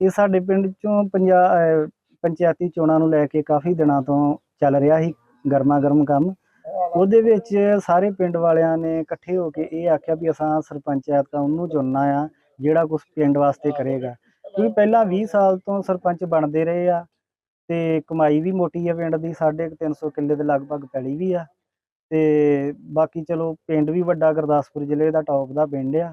ਇਹ ਸਾਡੇ ਪਿੰਡ ਚੋਂ ਪੰਜਾਬ ਪੰਚਾਇਤੀ ਚੋਣਾਂ ਨੂੰ ਲੈ ਕੇ ਕਾਫੀ ਦਿਨਾਂ ਤੋਂ ਚੱਲ ਰਿਹਾ ਸੀ ਗਰਮਾ ਗਰਮ ਕੰਮ। ਉਹਦੇ ਵਿੱਚ ਸਾਰੇ ਪਿੰਡ ਵਾਲਿਆਂ ਨੇ ਇਕੱਠੇ ਹੋ ਕੇ ਇਹ ਆਖਿਆ ਵੀ ਅਸਾਂ ਸਰਪੰਚ ਐਤਕਾਂ ਉਹਨੂੰ ਚੁਣਨਾ ਆ, ਜਿਹੜਾ ਕੁਝ ਪਿੰਡ ਵਾਸਤੇ ਕਰੇਗਾ। ਕਿਉਂਕਿ ਪਹਿਲਾਂ 20 ਸਾਲ ਤੋਂ ਸਰਪੰਚ ਬਣਦੇ ਰਹੇ ਆ ਤੇ ਕਮਾਈ ਵੀ ਮੋਟੀ ਆ ਪਿੰਡ ਦੀ, ਸਾਢੇ ਕੁ ਤਿੰਨ ਸੌ ਕਿੱਲੇ ਦੇ ਲਗਭਗ ਪੈਲੀ ਵੀ ਆ। ਤੇ ਬਾਕੀ ਚਲੋ ਪਿੰਡ ਵੀ ਵੱਡਾ ਗੁਰਦਾਸਪੁਰ ਜ਼ਿਲ੍ਹੇ ਦਾ ਟੌਪ ਦਾ ਪਿੰਡ ਆ।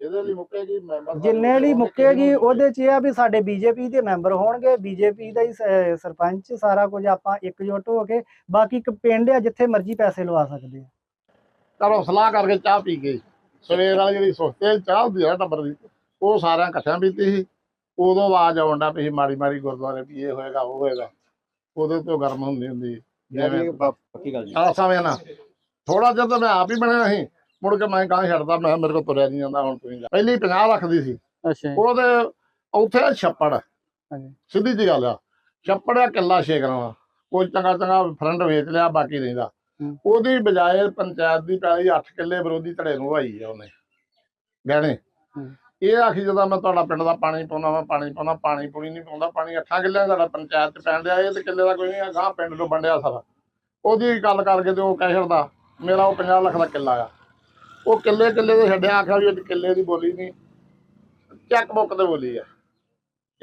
ਜਿਹਦੇ ਲਈ ਮੁੱਕੇਗੀ ਮੈਂਬਰ ਜਿੰਨੇ ਲਈ ਮੁੱਕੇਗੀ ਉਹਦੇ ਚ ਇਹ ਆ ਵੀ ਸਾਡੇ ਬੀਜੇਪੀ ਦੇ ਮੈਂਬਰ ਹੋਣਗੇ ਬੀਜੇਪੀ ਦਾ ਹੀ ਸ- ਸਰਪੰਚ ਸਾਰਾ ਕੁਝ ਆਪਾਂ ਇਕਜੁੱਟ ਹੋ ਕੇ ਬਾਕੀ ਇੱਕ ਪਿੰਡ ਆ ਜਿੱਥੇ ਮਰਜ਼ੀ ਪੈਸੇ ਲਵਾ ਸਕਦੇ ਆ। ਚਲੋ ਸਲਾਹ ਕਰਕੇ ਚਾਹ ਪੀ ਗਏ। ਸਵੇਰ ਵਾਲੀ ਜਿਹੜੀ ਸੁਸਤੇ ਚਾਹ ਹੁੰਦੀ ਹੈ ਟੱਬਰ ਦੀ ਉਹ ਸਾਰਿਆਂ ਇਕੱਠਿਆਂ ਪੀਤੀ ਸੀ। ਉਦੋਂ ਆਵਾਜ਼ ਆਉਂਦਾ ਪਈ ਸੀ ਮਾੜੀ ਮਾੜੀ ਗੁਰਦੁਆਰੇ ਵੀ ਇਹ ਹੋਏਗਾ ਉਹ ਹੋਏਗਾ। ਉਹਦੇ ਤੋਂ ਗਰਮ ਹੁੰਦੀ ਹੁੰਦੀ। ਜਿਵੇਂ ਪੱਕੀ ਗੱਲ ਜੀ। ਆ ਸਮੇਂ ਨਾ ਥੋੜਾ ਜਿਹਾ ਤਾਂ ਮੈਂ ਆਪ ਹੀ ਬਣਿਆ ਸੀ। ਮੁੜ ਕੇ ਮੈਂ ਕਾਂ ਛੱਡਦਾ ਮੈਂ ਮੇਰੇ ਕੋਲ ਤੁਰਿਆ ਨਹੀਂ ਜਾਂਦਾ ਹੁਣ ਤੁਸੀਂ ਜਾ। ਪਹਿਲੀ 50 ਲੱਖ ਦੀ ਸੀ। ਅੱਛਾ ਉਹਦੇ ਉੱਥੇ ਆ ਛੱਪੜ। ਹਾਂਜੀ। ਸਿੱਧੀ ਜੀ ਗੱਲ ਆ। ਛੱਪੜ ਆ ਕਿੱਲਾ ਛੇਕਣਾ ਕੋਈ ਚੰਗਾ ਚੰਗਾ ਫਰੰਟ ਵੇਚ ਲਿਆ ਬਾਕੀ ਰਹਿੰਦਾ ਹੂੰ। ਉਹਦੀ ਬਜਾਏ ਪੰਚਾਇਤ ਦੀ ਪੈਲੀ 8 ਕਿੱਲੇ ਵਿਰੋਧੀ ਧੜੇ ਨੂੰ ਵਾਈ ਆ ਉਹਨੇ। ਗਹਿਣੇ। ਹੂੰ। ਇਹ ਆਖੀ ਜਦੋਂ ਮੈਂ ਤੁਹਾਡਾ ਪਿੰਡ ਦਾ ਪਾਣੀ ਪਾਉਣਾ ਮੈਂ ਪਾਣੀ ਪਾਉਣਾ ਪਾਣੀ ਪੂਣੀ ਨਹੀਂ ਪਾਉਂਦਾ ਪਾਣੀ 8 ਕਿੱਲਿਆਂ ਦਾ ਸਾਡਾ ਪੰਚਾਇਤ ਚ ਪੈਣ ਡਿਆ ਇਹ ਤੇ ਕਿੱਲੇ ਦਾ ਕੋਈ ਨਹੀਂ ਗਾਂ ਪਿੰਡ ਨੂੰ ਵੰਡਿਆ ਸਾਰਾ। ਉਹਦੀ ਗੱਲ ਕਰਕੇ ਤੇ ਉਹ ਕਹਿ ਛੱਡਦਾ ਮੇਰਾ ਉਹ 50 ਲੱਖ ਦਾ ਕਿੱਲਾ ਆ। ਉਹ ਕਿੱਲੇ ਕਿੱਲੇ ਦੇ ਛੱਡਿਆ, ਆਖਿਆ ਵੀ ਇਹ ਕਿੱਲੇ ਦੀ ਬੋਲੀ ਨਹੀਂ। ਚੈੱਕ ਬੁੱਕ ਤੇ ਬੋਲੀ ਆ।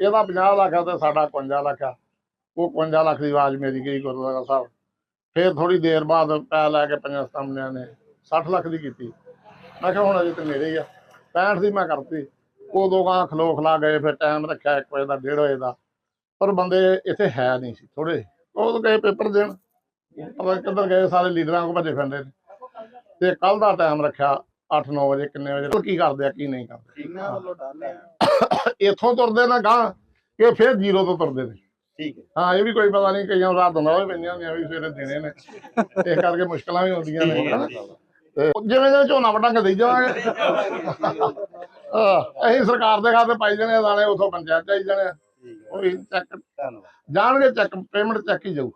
ਇਹਦਾ 50 ਲੱਖ ਆ ਤੇ ਸਾਡਾ 51 ਲੱਖ ਆ। ਉਹ 51 ਲੱਖ ਦੀ ਆਵਾਜ਼ ਮੇਰੀ ਗਈ ਗੁਰਦੁਆਰਾ ਸਾਹਿਬ। ਫਿਰ ਥੋੜੀ ਦੇਰ ਬਾਅਦ ਪੈ ਲੈ ਕੇ ਪੰਜਾਂ ਸਤਾਮਨਿਆਂ ਨੇ 60 ਲੱਖ ਦੀ ਕੀਤੀ। ਮੈਂ ਕਿਹਾ ਹੁਣ ਅਜੇ ਤੇ ਮੇਰੇ ਹੀ ਆ। 65 ਦੀ ਮੈਂ ਕਰਤੀ। ਉਹ ਗਾਂ ਖਲੋ ਖਲਾ ਗਏ, ਫਿਰ ਟਾਈਮ ਰੱਖਿਆ 1 ਵਜੇ ਦਾ 1:30 ਵਜੇ ਦਾ। ਪਰ ਬੰਦੇ ਇੱਥੇ ਹੈ ਨਹੀਂ ਸੀ ਥੋੜੇ ਉਹ ਤਾਂ ਗਏ ਪੇਪਰ ਦੇਣ। ਪਤਾ ਕਿੱਧਰ ਗਏ, ਸਾਰੇ ਲੀਡਰਾਂ ਕੋਲ ਭੱਜੇ ਫਿਰਦੇ ਨੇ। ਤੇ ਕੱਲ ਦਾ ਟਾਈਮ ਰੱਖਿਆ 8-9 ਵਜੇ ਕਿੰਨੇ ਵਜੇ ਕੀ ਕਰਦੇ ਆ ਕੀ ਨਹੀਂ ਕਰਦੇ। ਇਹਨਾਂ ਵੱਲੋਂ ਇੱਥੋਂ ਤੁਰਦੇ ਨਾ ਗਾਂ ਇਹ ਫਿਰ ਜ਼ੀਰੋ ਤੋਂ ਤੁਰਦੇ ਨੇ। ਠੀਕ ਹੈ। ਹਾਂ ਇਹ ਵੀ ਕੋਈ ਪਤਾ ਨਹੀਂ ਕਈਆਂ ਰਾਤ ਹੁੰਦਾ ਵੀ ਪੈਂਦੀਆਂ ਹੁੰਦੀਆਂ ਵੀ ਸਵੇਰੇ ਦੇਣੇ ਨੇ। ਇਸ ਕਰਕੇ ਮੁਸ਼ਕਲਾਂ ਵੀ ਆਉਂਦੀਆਂ ਨੇ। ਜਿਵੇਂ ਜਿਵੇਂ ਝੋਨਾ ਵਟਾਂਗੇ ਦੇਈ ਜਾਵਾਂਗੇ। ਅਸੀਂ ਸਰਕਾਰ ਦੇ ਖਾਤੇ ਪਾਈ ਜਾਣੇ ਦਾਣੇ ਉਥੋਂ ਪੰਚਾਇਤ ਚਾਈ ਜਾਣੇ ਆ। ਉਹ ਚੈੱਕ ਜਾਣਗੇ ਚੈੱਕ ਪੇਮੈਂਟ ਚੈੱਕ ਹੀ ਜਾਊ।